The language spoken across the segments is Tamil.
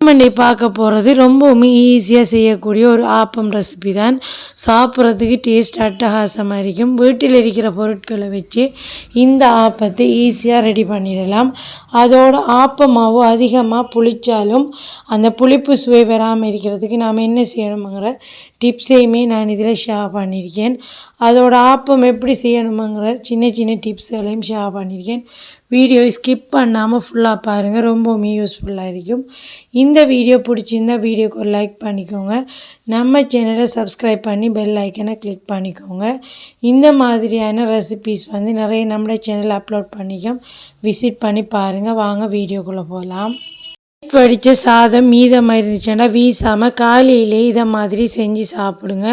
மண்டை பார்க்க போகிறது ரொம்பவுமே ஈஸியாக செய்யக்கூடிய ஒரு ஆப்பம் ரெசிபி தான். சாப்பிட்றதுக்கு டேஸ்ட் அட்டகாசமாக இருக்கும் வீட்டில் இருக்கிற பொருட்களை வச்சு இந்த ஆப்பத்தை ஈஸியாக ரெடி பண்ணிடலாம். அதோட ஆப்ப அதிகமாக புளிச்சாலும் அந்த புளிப்பு சுவை வராமல் இருக்கிறதுக்கு நாம் என்ன செய்யணுங்கிற டிப்ஸையுமே நான் இதில் ஷேர் பண்ணியிருக்கேன். அதோட ஆப்பம் எப்படி செய்யணுங்கிற சின்ன சின்ன டிப்ஸ்களையும் ஷேர் பண்ணியிருக்கேன். வீடியோ ஸ்கிப் பண்ணாமல் ஃபுல்லாக பாருங்கள் ரொம்பவுமே யூஸ்ஃபுல்லாக இருக்கும். இந்த வீடியோ பிடிச்சிருந்தா வீடியோக்கு ஒரு லைக் பண்ணிக்கோங்க. நம்ம சேனலை சப்ஸ்கிரைப் பண்ணி பெல் ஐக்கனை கிளிக் பண்ணிக்கோங்க. இந்த மாதிரியான ரெசிபீஸ் வந்து நிறைய நம்மளோட சேனல் அப்லோட் பண்ணிக்கோம். விசிட் பண்ணி பாருங்கள் வாங்க வீடியோக்குள்ளே போகலாம் வடித்த சாதம் மீதமாக இருந்துச்சுன்னா வீசாமல் காலையிலே இதை மாதிரி செஞ்சு சாப்பிடுங்க.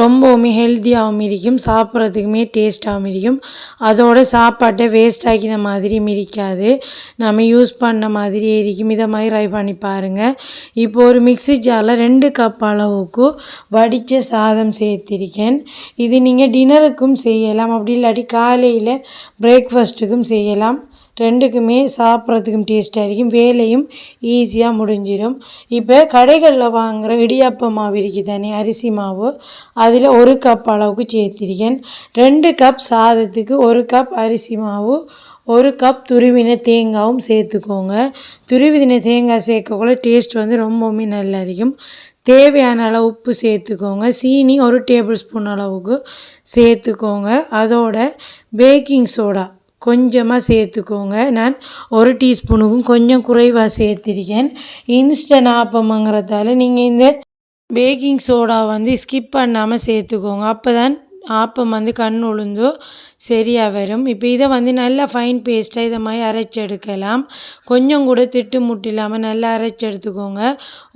ரொம்பவுமே ஹெல்த்தியாகவும் இருக்கும் சாப்பிட்றதுக்குமே டேஸ்ட்டாகவும் இருக்கும் அதோட சாப்பாட்டை வேஸ்ட் ஆக்கின மாதிரி மிரிக்காது. நம்ம யூஸ் பண்ண மாதிரி இருக்கும். இதை மாதிரி ட்ரை பண்ணி பாருங்கள் இப்போ ஒரு மிக்ஸி ஜாரில் ரெண்டு கப் அளவுக்கு வடித்த சாதம் சேர்த்திருக்கேன். இது நீங்கள் டின்னருக்கும் செய்யலாம். அப்படி இல்லாட்டி காலையில் பிரேக்ஃபாஸ்ட்டுக்கும் செய்யலாம். ரெண்டுக்குமே சாப்பிட்றதுக்கும் டேஸ்ட்டாக இருக்கும். வேலையும் ஈஸியாக முடிஞ்சிடும் இப்போ கடைகளில் வாங்குகிற இடியாப்ப மாவு இருக்குது தானே அரிசி மாவு. அதில் ஒரு கப் அளவுக்கு சேர்த்திருக்கேன். ரெண்டு கப் சாதத்துக்கு ஒரு கப் அரிசி மாவு ஒரு கப் துருவின தேங்காயும் சேர்த்துக்கோங்க. துருவின தேங்காய் சேர்க்கக்குள்ள டேஸ்ட் வந்து ரொம்பவுமே நல்லா இருக்கும். தேவையான அளவு உப்பு சேர்த்துக்கோங்க. சீனி ஒரு டேபிள் ஸ்பூன் அளவுக்கு சேர்த்துக்கோங்க. அதோட பேக்கிங் சோடா கொஞ்சமாக சேர்த்துக்கோங்க. நான் ஒரு டீஸ்பூனுக்கும் கொஞ்சம் குறைவாக சேர்த்திருக்கேன். இன்ஸ்டன்ட் ஆப்பமங்கிறதால நீங்கள் இந்த பேக்கிங் சோடா வந்து ஸ்கிப் பண்ணாமல் சேர்த்துக்கோங்க. அப்போ தான் ஆப்பம் வந்து கண் உளுந்தோ சரியாக வரும். இப்போ இதை வந்து நல்லா ஃபைன் பேஸ்ட்டாக இதை மாதிரி அரைச்சி எடுக்கலாம். கொஞ்சம் கூட திட்டு முட்டு இல்லாமல் நல்லா அரைச்சி எடுத்துக்கோங்க.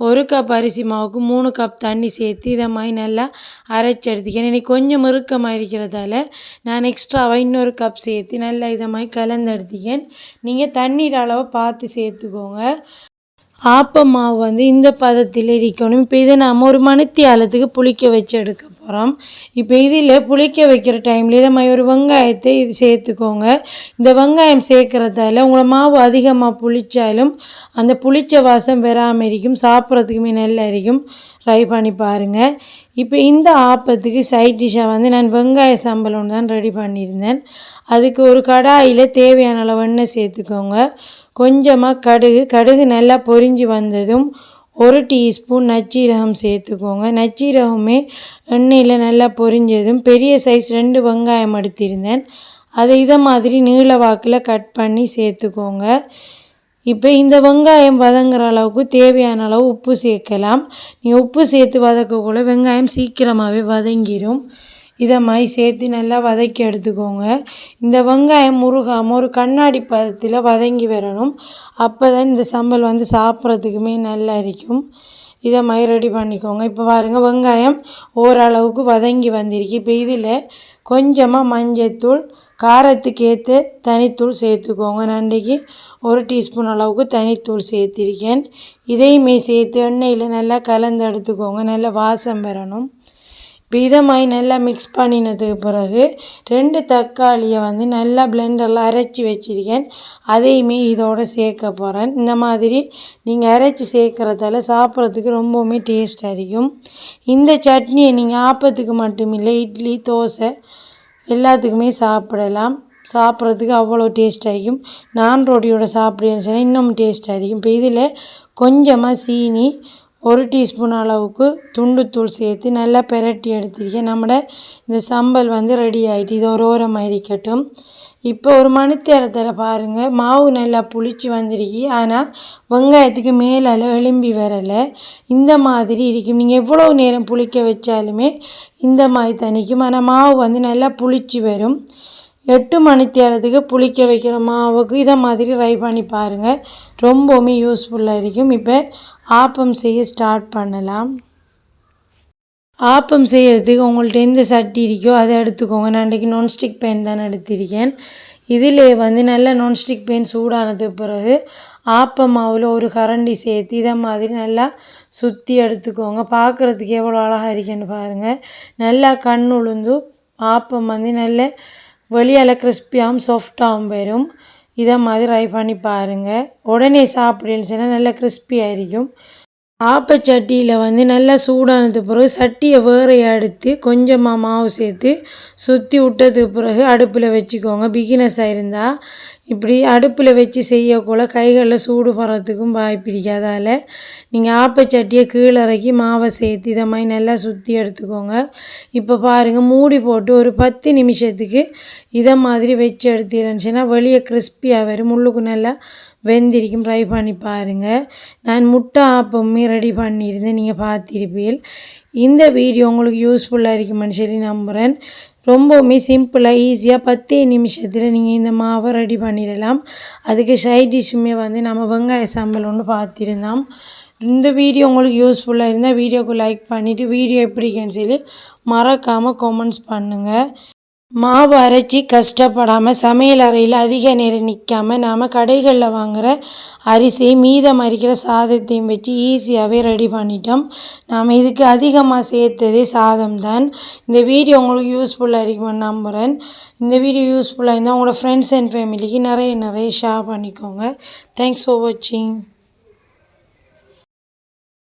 ஒரு கப் அரிசி மாவுக்கு மூணு கப் தண்ணி சேர்த்து இதை மாதிரி நல்லா அரைச்சி எடுத்துக்கேன் இன்றைக்கி கொஞ்சம் இறுக்கமாக இருக்கிறதால நான் எக்ஸ்ட்ராவாக இன்னொரு கப் சேர்த்து நல்லா இதை மாதிரி கலந்து எடுத்துக்கேன். நீங்கள் தண்ணீர் அளவை பார்த்து சேர்த்துக்கோங்க. ஆப்பம் மாவு வந்து இந்த பதத்தில் இருக்கணும் இப்போ இதை நாம் ஒரு மணித்தியாலத்துக்கு புளிக்க வச்சு எடுக்க போகிறோம். இப்போ இதில் புளிக்க வைக்கிற டைமில் இதை மாதிரி ஒரு வெங்காயத்தை இது சேர்த்துக்கோங்க. இந்த வெங்காயம் சேர்க்குறதால உங்களை மாவு அதிகமாக புளிச்சாலும் அந்த புளித்த வாசம் வராமல் இருக்கும் சாப்பிட்றதுக்குமே நல்லா இருக்கும் ட்ரை பண்ணி பாருங்கள் இப்போ இந்த ஆப்பத்துக்கு சைட் டிஷ்ஷாக வந்து நான் வெங்காய சம்பளம் ஒன்று தான் ரெடி பண்ணியிருந்தேன். அதுக்கு ஒரு கடாயில் தேவையான அளவு எண்ணெய் சேர்த்துக்கோங்க. கொஞ்சமாக கடுகு கடுகு நல்லா பொரிஞ்சு வந்ததும் ஒரு டீஸ்பூன் நச்சீரகம் சேர்த்துக்கோங்க. நச்சீரகமே எண்ணெயில் நல்லா பொரிஞ்சதும் பெரிய சைஸ் ரெண்டு வெங்காயம் எடுத்திருந்தேன். அதை இதை மாதிரி நீள வாக்கில் கட் பண்ணி சேர்த்துக்கோங்க. இப்போ இந்த வெங்காயம் வதங்குற அளவுக்கு தேவையான அளவு உப்பு சேர்க்கலாம். நீ உப்பு சேர்த்து வதக்கக்குள்ள வெங்காயம் சீக்கிரமாகவே வதங்கிடும் இதை மாதிரி சேர்த்து நல்லா வதக்கி எடுத்துக்கோங்க. இந்த வெங்காயம் முருகாமல் ஒரு கண்ணாடி பதத்தில் வதங்கி வரணும். அப்போ தான் இந்த சம்பல் வந்து சாப்பிட்றதுக்குமே நல்லா இருக்கும். இதை மாதிரி ரெடி பண்ணிக்கோங்க. இப்போ பாருங்கள் வெங்காயம் ஓரளவுக்கு வதங்கி வந்திருக்கு. இப்போ இதில் கொஞ்சமாக மஞ்சத்தூள் காரத்துக்கு ஏற்ற தனித்தூள் சேர்த்துக்கோங்க. நண்டைக்கு ஒரு டீஸ்பூன் அளவுக்கு தனித்தூள் சேர்த்திருக்கேன். இதையுமே சேர்த்து எண்ணெயில் நல்லா கலந்து எடுத்துக்கோங்க. நல்லா வாசம் பெறணும் விதமாய் நல்லா மிக்ஸ் பண்ணினதுக்கு பிறகு ரெண்டு தக்காளியை வந்து நல்லா பிளெண்டரில் அரைச்சி வச்சுருக்கேன். அதையுமே இதோடு சேர்க்க போகிறேன் இந்த மாதிரி நீங்கள் அரைச்சி சேர்க்குறதால சாப்பிட்றதுக்கு ரொம்பவுமே டேஸ்ட்டாக இருக்கும். இந்த சட்னியை நீங்கள் ஆப்பத்துக்கு மட்டும் இல்லை இட்லி தோசை எல்லாத்துக்குமே சாப்பிடலாம். சாப்பிட்றதுக்கு அவ்வளோ டேஸ்ட்டாக இருக்கும். நான் ரோட்டியோட சாப்பிடுன்னு சொன்னால் இன்னும் டேஸ்ட்டாக இருக்கும். இப்போ இதில் கொஞ்சமாக சீனி ஒரு டீஸ்பூன் அளவுக்கு துண்டுத்தூள் சேர்த்து நல்லா பெரட்டி எடுத்திருக்கேன். நம்மளோட இந்த சம்பல் வந்து ரெடி ஆகிட்டு இது ஒரு ஓரமாக இருக்கட்டும் இப்போ ஒரு மணித்தேரத்தில் பாருங்கள் மாவு நல்லா புளிச்சு வந்திருக்கு. ஆனால் வெங்காயத்துக்கு மேலால் எலும்பி வரலை. இந்த மாதிரி இருக்கும். நீங்கள் எவ்வளோ நேரம் புளிக்க வச்சாலுமே இந்த மாதிரி தனிக்கும் ஆனால் மாவு வந்து நல்லா புளிச்சு வரும். எட்டு மணித்தேரத்துக்கு புளிக்க வைக்கிற மாவுக்கு இதை மாதிரி ட்ரை பண்ணி பாருங்கள் ரொம்பவுமே யூஸ்ஃபுல்லாக இருக்கும். இப்போ ஆப்பம் செய்ய ஸ்டார்ட் பண்ணலாம். ஆப்பம் செய்கிறதுக்கு உங்கள்கிட்ட எந்த சட்டி இருக்கோ அதை எடுத்துக்கோங்க. நான் இன்றைக்கி நான்ஸ்டிக் பேன் தான் எடுத்திருக்கேன். இதில் வந்து நல்ல நான்ஸ்டிக் பேன் சூடானதுக்கு பிறகு ஆப்ப மாவில் ஒரு கரண்டி சேர்த்து இதை மாதிரி நல்லா சுற்றி எடுத்துக்கோங்க. பார்க்குறதுக்கு எவ்வளோ அழகாக இருக்குன்னு பாருங்கள் நல்லா கண் உளுந்து ஆப்பம் வந்து நல்ல வெளியால் கிறிஸ்பியாகவும் சாஃப்டாகவும் வரும். இதை மாதிரி ட்ரை பண்ணி பாருங்கள் உடனே சாப்பிடுன்னு நல்லா கிறிஸ்பியாக இருக்கும். ஆப்பச்சட்டியில் வந்து நல்லா சூடானது பிறகு சட்டியை வேறைய எடுத்து கொஞ்சமாக மாவு சேர்த்து சுற்றி விட்டதுக்கு பிறகு அடுப்பில் வச்சுக்கோங்க. பிகினஸ் இருந்தால் இப்படி அடுப்பில் வச்சு செய்யக்குள்ள கைகளில் சூடு போடுறதுக்கும் வாய்ப்பிடிக்காதால் நீங்கள் ஆப்பச்சட்டியை கீழே இறக்கி மாவை சேர்த்து இதை மாதிரி நல்லா சுற்றி எடுத்துக்கோங்க. இப்போ பாருங்கள் மூடி போட்டு ஒரு பத்து நிமிஷத்துக்கு இதை மாதிரி வச்சு எடுத்துருந்துச்சுன்னா வெளியே கிறிஸ்பியாக வரும். முள்ளுக்கு நல்லா வெந்திரிக்கும் ட்ரை பண்ணி பாருங்கள் நான் முட்டை ஆப்பமே ரெடி பண்ணியிருந்தேன். நீங்கள் பார்த்திருப்பீர்கள். இந்த வீடியோ உங்களுக்கு யூஸ்ஃபுல்லாக இருக்குமென்னு சொல்லி நம்புகிறேன் ரொம்பவுமே சிம்பிளாக ஈஸியாக பத்தே நிமிஷத்தில் நீங்கள் இந்த மாவை ரெடி பண்ணிடலாம். அதுக்கு சைட் டிஷ்ஷுமே வந்து நம்ம வெங்காய சாம்பல் ஒன்று பார்த்துருந்தோம். இந்த வீடியோ உங்களுக்கு யூஸ்ஃபுல்லாக இருந்தால் வீடியோக்கு லைக் பண்ணிவிட்டு வீடியோ எப்படி இருக்குன்னு சொல்லி மறக்காமல் கமெண்ட்ஸ் பண்ணுங்கள் மாவு அரைச்சி கஷ்டப்படாமல் சமையல் அறையில் அதிக நேரம் நிற்காமல் நாம் கடைகளில் வாங்குகிற அரிசி மீதம் அரிக்கிற சாதத்தையும் வச்சு ஈஸியாகவே ரெடி பண்ணிட்டோம். நாம் இதுக்கு அதிகமாக சேர்த்ததே சாதம் தான் இந்த வீடியோ உங்களுக்கு யூஸ்ஃபுல்லாக இருக்குமென்னு நம்புகிறேன் இந்த வீடியோ யூஸ்ஃபுல்லாக இருந்தால் உங்களோட ஃப்ரெண்ட்ஸ் அண்ட் ஃபேமிலிக்கு நிறைய நிறைய ஷேர் பண்ணிக்கோங்க. தேங்க்ஸ் ஃபார் வாட்சிங்